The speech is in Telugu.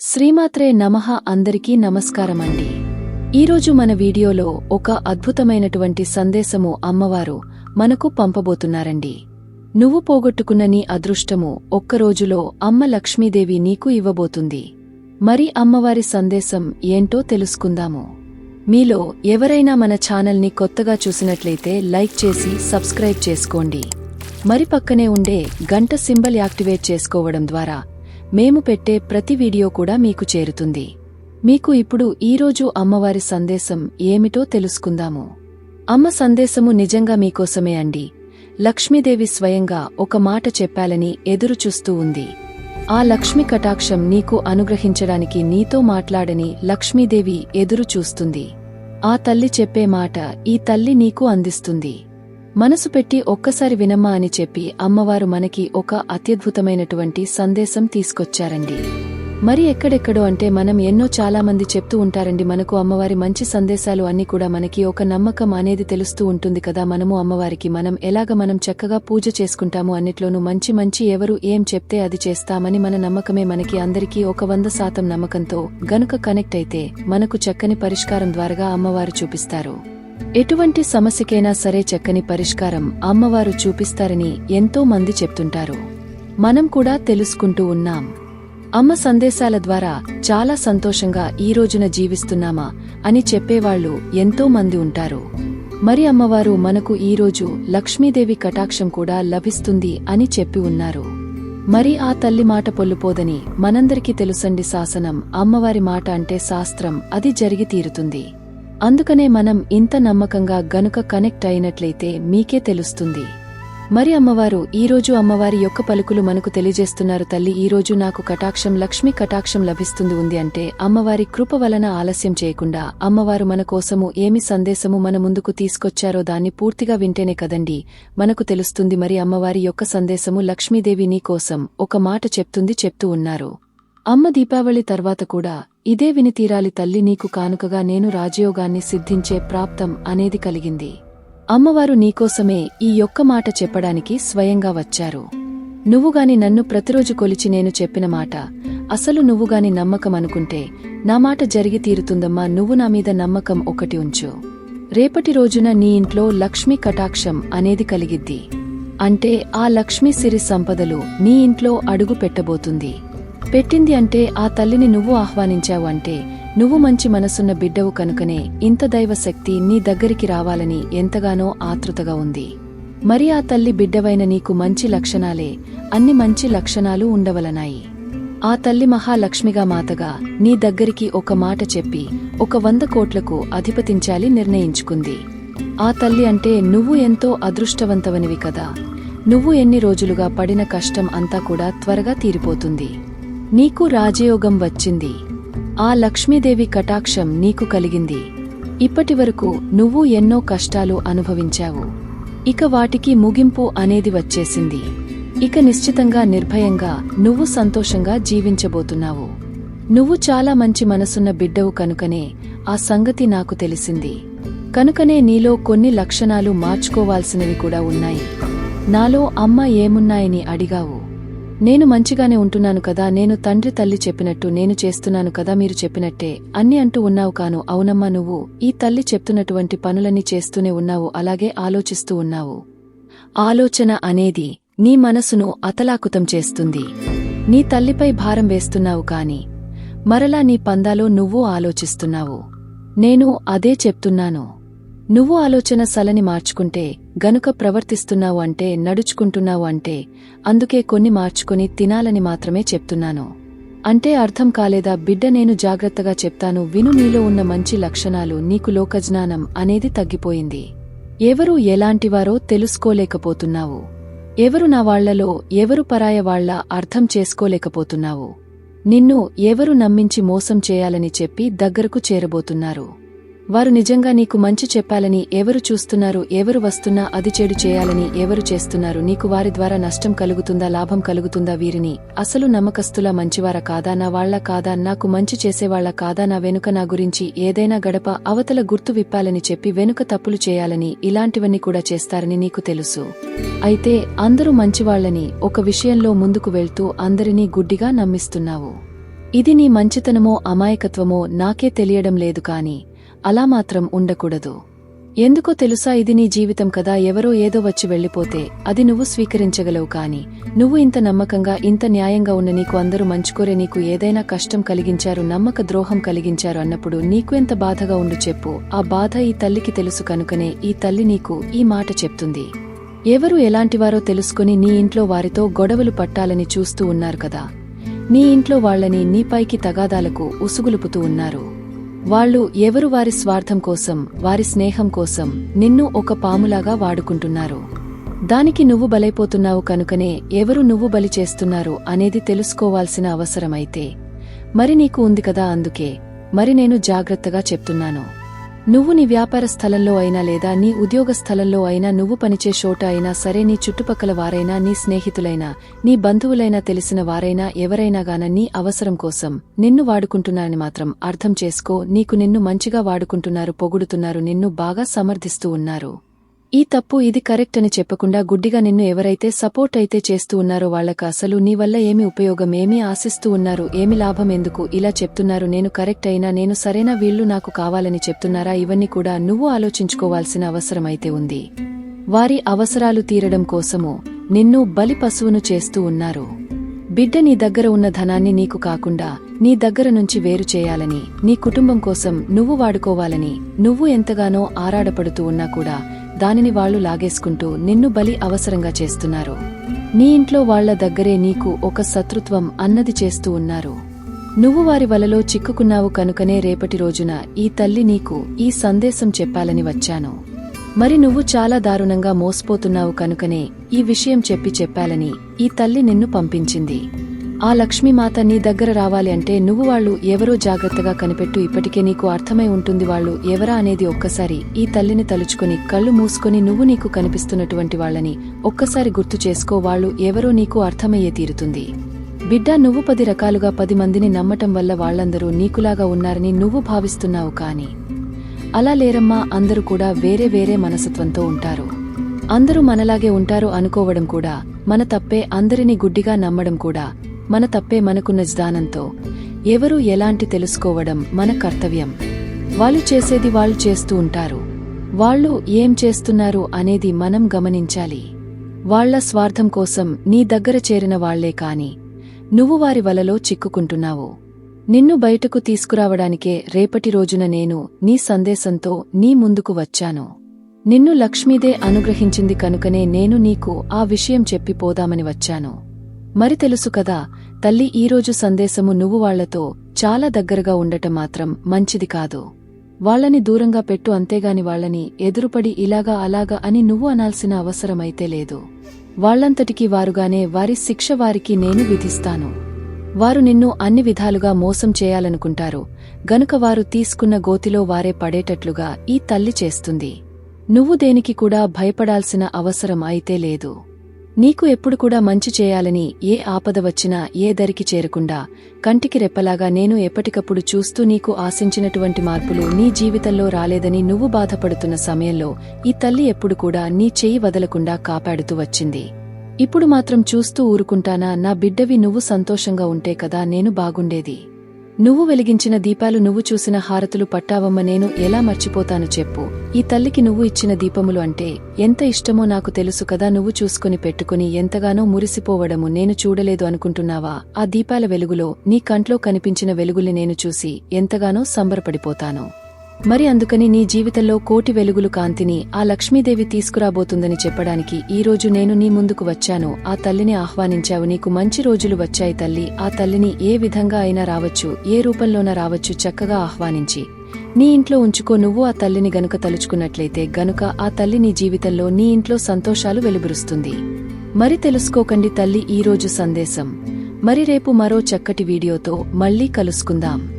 శ్రీమాత్రే నమః అందరికీ నమస్కారమండి. ఈరోజు మన వీడియోలో ఒక అద్భుతమైనటువంటి సందేశము అమ్మవారు మనకు పంపబోతున్నారండి. నువ్వు పోగొట్టుకున్న నీ అదృష్టము ఒక్కరోజులో అమ్మ లక్ష్మీదేవి నీకు ఇవ్వబోతుంది. మరి అమ్మవారి సందేశం ఏంటో తెలుసుకుందాము. మీలో ఎవరైనా మన ఛానల్ని కొత్తగా చూసినట్లయితే లైక్ చేసి సబ్స్క్రైబ్ చేసుకోండి. మరి పక్కనే ఉండే గంట సింబల్ యాక్టివేట్ చేసుకోవడం ద్వారా మేము పెట్టే ప్రతి వీడియో కూడా మీకు చేరుతుంది. మీకు ఇప్పుడు ఈరోజు అమ్మవారి సందేశం ఏమిటో తెలుసుకుందాము. అమ్మ సందేశము నిజంగా మీకోసమే అండి. లక్ష్మీదేవి స్వయంగా ఒక మాట చెప్పాలని ఎదురుచూస్తూ ఉంది. ఆ లక్ష్మి కటాక్షం నీకు అనుగ్రహించడానికి నీతో మాట్లాడని లక్ష్మీదేవి ఎదురు చూస్తుంది ఆ తల్లి చెప్పే మాట ఈ తల్లి నీకు అందిస్తుంది. మనసు పెట్టి ఒక్కసారి వినమ్మా అని చెప్పి అమ్మవారు మనకి ఒక అత్యద్భుతమైనటువంటి సందేశం తీసుకొచ్చారండి. మరి ఎక్కడెక్కడో అంటే మనం ఎన్నో చాలా మంది చెప్తూ ఉంటారండి మనకు అమ్మవారి మంచి సందేశాలు అన్ని కూడా మనకి ఒక నమ్మకం అనేది తెలుస్తూ ఉంటుంది కదా మనము అమ్మవారికి మనం ఎలాగ మనం చక్కగా పూజ చేసుకుంటాము అన్నిట్లోనూ మంచి మంచి ఎవరు ఏం చెప్తే అది చేస్తామని మన నమ్మకమే మనకి అందరికీ ఒక వంద శాతం నమ్మకంతో గనుక కనెక్ట్ అయితే మనకు చక్కని పరిష్కారం ద్వారా అమ్మవారు చూపిస్తారు. ఎటువంటి సమస్యకైనా సరే చక్కని పరిష్కారం అమ్మవారు చూపిస్తారని ఎంతో మంది చెప్తుంటారు. మనం కూడా తెలుసుకుంటూ ఉన్నాం. అమ్మ సందేశాల ద్వారా చాలా సంతోషంగా ఈ రోజున జీవిస్తున్నామా అని చెప్పేవాళ్ళు ఎంతో మంది ఉంటారు. మరి అమ్మవారు మనకు ఈరోజు లక్ష్మీదేవి కటాక్షం కూడా లభిస్తుంది అని చెప్పి ఉన్నారు. మరి ఆ తల్లి మాట పొల్లుపోదని మనందరికీ తెలుసండి శాసనం అమ్మవారి మాట అంటే శాస్త్రం అది జరిగి తీరుతుంది. అందుకనే మనం ఇంత నమ్మకంగా గనుక కనెక్ట్ అయినట్లయితే మీకే తెలుస్తుంది. మరి అమ్మవారు ఈరోజు అమ్మవారి యొక్క పలుకులు మనకు తెలియజేస్తున్నారు తల్లి ఈరోజు నాకు కటాక్షం లక్ష్మి కటాక్షం లభిస్తుంది ఉంది అంటే అమ్మవారి కృప వలన ఆలస్యం చేయకుండా అమ్మవారు మన కోసము ఏమి సందేశము మన ముందుకు తీసుకొచ్చారో దాన్ని పూర్తిగా వింటేనే కదండి. మనకు తెలుస్తుంది మరి అమ్మవారి యొక్క సందేశము లక్ష్మీదేవి నీ కోసం ఒక మాట చెప్తుంది చెప్తూ ఉన్నారు. అమ్మ దీపావళి తర్వాత కూడా ఇదే వినితీరాలి తల్లి నీకు కానుకగా నేను రాజయోగాన్ని సిద్ధించే ప్రాప్తం అనేది కలిగింది. అమ్మవారు నీకోసమే ఈ యొక్క మాట చెప్పడానికి స్వయంగా వచ్చారు. నువ్వుగాని నన్ను ప్రతిరోజు కొలిచి నేను చెప్పిన మాట అసలు నువ్వుగాని నమ్మకం అనుకుంటే నా మాట జరిగి తీరుతుందమ్మా నువ్వు నా మీద నమ్మకం ఒకటి ఉంచు. రేపటి రోజున నీ ఇంట్లో లక్ష్మీ కటాక్షం అనేది కలిగిద్ది. అంటే ఆ లక్ష్మీ సిరి సంపదలు నీ ఇంట్లో అడుగు పెట్టబోతుంది. పెట్టింది అంటే ఆ తల్లిని నువ్వు ఆహ్వానించావు అంటే నువ్వు మంచి మనసున్న బిడ్డవు కనుకనే ఇంత దైవశక్తి నీ దగ్గరికి రావాలని ఎంతగానో ఆతృతగా ఉంది. మరి ఆ తల్లి బిడ్డవైన నీకు మంచి లక్షణాలే అన్ని మంచి లక్షణాలు ఉండవలనాయి. ఆ తల్లి మహాలక్ష్మిగా మాతగా నీ దగ్గరికి ఒక మాట చెప్పి ఒక వంద కోట్లకు అధిపతించాలి నిర్ణయించుకుంది. ఆ తల్లి అంటే నువ్వు ఎంతో అదృష్టవంతవనివి కదా. నువ్వు ఎన్ని రోజులుగా పడిన కష్టం అంతా కూడా త్వరగా తీరిపోతుంది. నీకు రాజయోగం వచ్చింది. ఆ లక్ష్మీదేవి కటాక్షం నీకు కలిగింది. ఇప్పటివరకు నువ్వు ఎన్నో కష్టాలు అనుభవించావు. ఇక వాటికి ముగింపు అనేది వచ్చేసింది. ఇక నిశ్చితంగా నిర్భయంగా నువ్వు సంతోషంగా జీవించబోతున్నావు. నువ్వు చాలా మంచి మనసున్న బిడ్డవు కనుకనే ఆ సంగతి నాకు తెలిసింది. కనుకనే నీలో కొన్ని లక్షణాలు మార్చుకోవాల్సినవి కూడా ఉన్నాయి. నాలో అమ్మ ఏమున్నాయని అడిగావు. నేను మంచిగానే ఉంటున్నాను కదా నేను తండ్రి తల్లి చెప్పినట్టు నేను చేస్తున్నాను కదా మీరు చెప్పినట్టే. అన్ని అంటూ ఉన్నావు కాను అవునమ్మా నువ్వు ఈ తల్లి చెప్తున్నటువంటి పనులన్నీ చేస్తూనే ఉన్నావు అలాగే ఆలోచిస్తూ ఉన్నావు. ఆలోచన అనేది నీ మనసును అతలాకుతం చేస్తుంది. నీ తల్లిపై భారం వేస్తున్నావు కాని మరలా నీ పందాలో నువ్వు ఆలోచిస్తున్నావు. నేను అదే చెప్తున్నాను. నువ్వు ఆలోచన సలని మార్చుకుంటే గనుక ప్రవర్తిస్తున్నావు అంటే నడుచుకుంటున్నావు అంటే అందుకే కొన్ని మార్చుకొని తినాలని మాత్రమే చెప్తున్నాను. అంటే అర్థం కాలేదా బిడ్డ నేను జాగ్రత్తగా చెప్తాను విను నీలో ఉన్న మంచి లక్షణాలు నీకు లోకజ్ఞానం అనేది తగ్గిపోయింది. ఎవరు ఎలాంటివారో తెలుసుకోలేకపోతున్నావు. ఎవరు నా వాళ్ళలో ఎవరు పరాయ వాళ్ళ అర్థం చేసుకోలేకపోతున్నావు. నిన్ను ఎవరు నమ్మించి మోసం చేయాలని చెప్పి దగ్గరకు చేరబోతున్నారు. వారు నిజంగా నీకు మంచి చెప్పాలని ఎవరు చూస్తున్నారు ఎవరు వస్తున్నా అది చెడు చేయాలని ఎవరు చేస్తున్నారు నీకు వారి ద్వారా నష్టం కలుగుతుందా లాభం కలుగుతుందా వీరిని? అసలు నమ్మకస్తులా మంచివారా కాదా నా వాళ్ళ కాదా నాకు మంచి చేసేవాళ్ళ కాదా నా వెనుక నా గురించి ఏదైనా గడప అవతల గుర్తు విప్పాలని చెప్పి వెనుక తప్పులు చేయాలని ఇలాంటివన్నీ కూడా చేస్తారని నీకు తెలుసు. అయితే అందరూ మంచివాళ్ళని ఒక విషయంలో ముందుకు వెళ్తూ అందరినీ గుడ్డిగా నమ్మిస్తున్నావు. ఇది నీ మంచితనమో అమాయకత్వమో నాకే తెలియడం లేదు కాని అలా మాత్రం ఉండకూడదు. ఎందుకో తెలుసా ఇది నీ జీవితం కదా ఎవరో ఏదో వచ్చి వెళ్ళిపోతే అది నువ్వు స్వీకరించగలవు కాని. నువ్వు ఇంత నమ్మకంగా ఇంత న్యాయంగా ఉన్న నీకు అందరూ మంచుకోరే నీకు ఏదైనా కష్టం కలిగించారు నమ్మక ద్రోహం కలిగించారు అన్నప్పుడు నీకు ఎంత బాధగా ఉండు చెప్పు. ఆ బాధ ఈ తల్లికి తెలుసు కనుకనే ఈ తల్లి నీకు ఈ మాట చెప్తుంది. ఎవరు ఎలాంటివారో తెలుసుకుని నీ ఇంట్లో వారితో గొడవలు పట్టాలని చూస్తూ ఉన్నారు కదా. నీ ఇంట్లో వాళ్ళని నీపైకి తగాదాలకు ఉసుగులుపుతూ ఉన్నారు. వాళ్ళు ఎవరు వారి స్వార్థం కోసం వారి స్నేహం కోసం నిన్ను ఒక పాములాగా వాడుకుంటున్నారు. దానికి నువ్వు బలైపోతున్నావు కనుకనే ఎవరు నువ్వు బలి చేస్తున్నారు అనేది తెలుసుకోవాల్సిన అవసరమైతే మరి నీకు ఉంది కదా అందుకే మరి నేను జాగ్రత్తగా చెప్తున్నాను. నువ్వు నీ వ్యాపార స్థలంలో అయినా లేదా నీ ఉద్యోగ స్థలంలో అయినా నువ్వు పనిచే చోట అయినా సరే నీ చుట్టుపక్కల వారైనా నీ స్నేహితులైనా నీ బంధువులైనా తెలిసిన వారైనా ఎవరైనా గాన నీ అవసరం కోసం నిన్ను వాడుకుంటున్నారని మాత్రం అర్థం చేసుకో. నీకు నిన్ను మంచిగా వాడుకుంటున్నారు పొగుడుతున్నారు నిన్ను బాగా సమర్థిస్తూ ఉన్నారు. ఈ తప్పు ఇది కరెక్ట్ అని చెప్పకుండా గుడ్డిగా నిన్ను ఎవరైతే సపోర్ట్ అయితే చేస్తూ ఉన్నారో వాళ్ళకు అసలు నీ వల్ల ఏమి ఉపయోగం ఏమీ ఆశిస్తూ ఉన్నారు ఏమి లాభం ఎందుకు? ఇలా చెప్తున్నారు నేను కరెక్ట్ అయినా నేను సరైన వీళ్ళు నాకు కావాలని చెప్తున్నారా? ఇవన్నీ కూడా నువ్వు ఆలోచించుకోవాల్సిన అవసరమైతే ఉంది. వారి అవసరాలు తీరడం కోసము నిన్ను బలి పశువును చేస్తూ ఉన్నారు. బిడ్డ నీ దగ్గర ఉన్న ధనాన్ని నీకు కాకుండా నీ దగ్గర నుంచి వేరు చేయాలని నీ కుటుంబం కోసం నువ్వు వాడుకోవాలని నువ్వు ఎంతగానో ఆరాడపడుతూ ఉన్నా కూడా దానిని వాళ్ళు లాగేసుకుంటూ నిన్ను బలి అవసరంగా చేస్తున్నారు. నీ ఇంట్లో వాళ్ళ దగ్గరే నీకు ఒక శత్రుత్వం అన్నది చేస్తూ ఉన్నారు. నువ్వు వారి వలలో చిక్కుకున్నావు కనుకనే రేపటి రోజున ఈ తల్లి నీకు ఈ సందేశం చెప్పాలని వచ్చాను. మరి నువ్వు చాలా దారుణంగా మోసపోతున్నావు కనుకనే ఈ విషయం చెప్పి చెప్పాలని ఈ తల్లి నిన్ను పంపించింది. ఆ లక్ష్మీమాత నీ దగ్గర రావాలి అంటే నువ్వు వాళ్ళు ఎవరో జాగ్రత్తగా కనిపెట్టు. ఇప్పటికే నీకు అర్థమై ఉంటుంది వాళ్ళు ఎవరా అనేది ఒక్కసారి ఈ తల్లిని తలుచుకుని కళ్ళు మూసుకొని నువ్వు నీకు కనిపిస్తున్నటువంటి వాళ్ళని ఒక్కసారి గుర్తు చేసుకో వాళ్ళు ఎవరో నీకు అర్థమయ్యే తీరుతుంది. బిడ్డ నువ్వు పది రకాలుగా పది మందిని నమ్మటం వల్ల వాళ్ళందరూ నీకులాగా ఉన్నారని నువ్వు భావిస్తున్నావు కాని. అలా లేరమ్మా అందరూ కూడా వేరే వేరే మనసత్వంతో ఉంటారు. అందరూ మనలాగే ఉంటారు అనుకోవడం కూడా మన తప్పే అందరినీ గుడ్డిగా నమ్మడం కూడా. మన తప్పే మనకున్న జ్ఞానంతో. ఎవరూ ఎలాంటి తెలుసుకోవడం మన కర్తవ్యం. వాళ్ళు చేసేది వాళ్ళు చేస్తూ ఉంటారు. వాళ్ళు ఏం చేస్తున్నారు అనేది మనం గమనించాలి. వాళ్ళ స్వార్థం కోసం నీ దగ్గర చేరిన వాళ్ళే కాని నువ్వు వారి వలలో చిక్కుకుంటున్నావు. నిన్ను బయటకు తీసుకురావడానికే రేపటి రోజున నేను నీ సందేశంతో నీ ముందుకు వచ్చాను. నిన్ను లక్ష్మీదే అనుగ్రహించింది కనుకనే నేను నీకు ఆ విషయం చెప్పి పోదామని వచ్చాను. మరి తెలుసు కదా తల్లి ఈరోజు సందేశము నువ్వు వాళ్ళతో చాలా దగ్గరగా ఉండటం మాత్రం మంచిది కాదు. వాళ్ళని దూరంగా పెట్టు అంతేగాని వాళ్ళని ఎదురుపడి ఇలాగా అలాగా అని నువ్వు అనాల్సిన అవసరమైతే లేదు. వాళ్ళంతటికీ వారుగానే వారి శిక్ష వారికి నేను విధిస్తాను. వారు నిన్ను అన్ని విధాలుగా మోసం చేయాలనుకుంటారు గనుక వారు తీసుకున్న గోతిలో వారే పడేటట్లుగా ఈ తల్లి చేస్తుంది. నువ్వు దేనికి కూడా భయపడాల్సిన అవసరం అయితే లేదు. నీకు ఎప్పుడు కూడా మంచి చేయాలని ఏ ఆపద వచ్చినా ఏ దరికి చేరకుండా కంటికి రెప్పలాగా నేను ఎప్పటికప్పుడు చూస్తూ నీకు ఆశించినటువంటి మార్పులు నీ జీవితంలో రాలేదని నువ్వు బాధపడుతున్న సమయంలో ఈ తల్లి ఎప్పుడు కూడా నీ చెయ్యి వదలకుండా కాపాడుతూ వచ్చింది. ఇప్పుడు మాత్రం చూస్తూ ఊరుకుంటానా? నా బిడ్డవి నువ్వు సంతోషంగా ఉంటే కదా నేను బాగుండేది. నువ్వు వెలిగించిన దీపాలు నువ్వు చూసిన హారతులు పట్టావమ్మ నేను ఎలా మర్చిపోతాను చెప్పు. ఈ తల్లికి నువ్వు ఇచ్చిన దీపములు అంటే ఎంత ఇష్టమో నాకు తెలుసు కదా నువ్వు చూసుకుని పెట్టుకుని ఎంతగానో మురిసిపోవడము నేను చూడలేదు అనుకుంటున్నావా? ఆ దీపాల వెలుగులో నీ కంట్లో కనిపించిన వెలుగుల్ని నేను చూసి ఎంతగానో సంబరపడిపోతాను. మరి అందుకని నీ జీవితంలో కోటి వెలుగులు కాంతిని ఆ లక్ష్మీదేవి తీసుకురాబోతుందని చెప్పడానికి ఈ రోజు నేను నీ ముందుకు వచ్చాను. ఆ తల్లిని ఆహ్వానించావు. నీకు మంచి రోజులు వచ్చాయి తల్లి. ఆ తల్లిని ఏ విధంగా అయినా రావచ్చు ఏ రూపంలోన రావచ్చు చక్కగా ఆహ్వానించి. నీ ఇంట్లో ఉంచుకో. నువ్వు ఆ తల్లిని గనుక తలుచుకున్నట్లయితే గనుక ఆ తల్లి నీ జీవితంలో నీ ఇంట్లో సంతోషాలు వెలుబురుస్తుంది. మరి తెలుసుకోకండి తల్లి ఈరోజు సందేశం. మరి రేపు మరో చక్కటి వీడియోతో మళ్ళీ కలుసుకుందాం.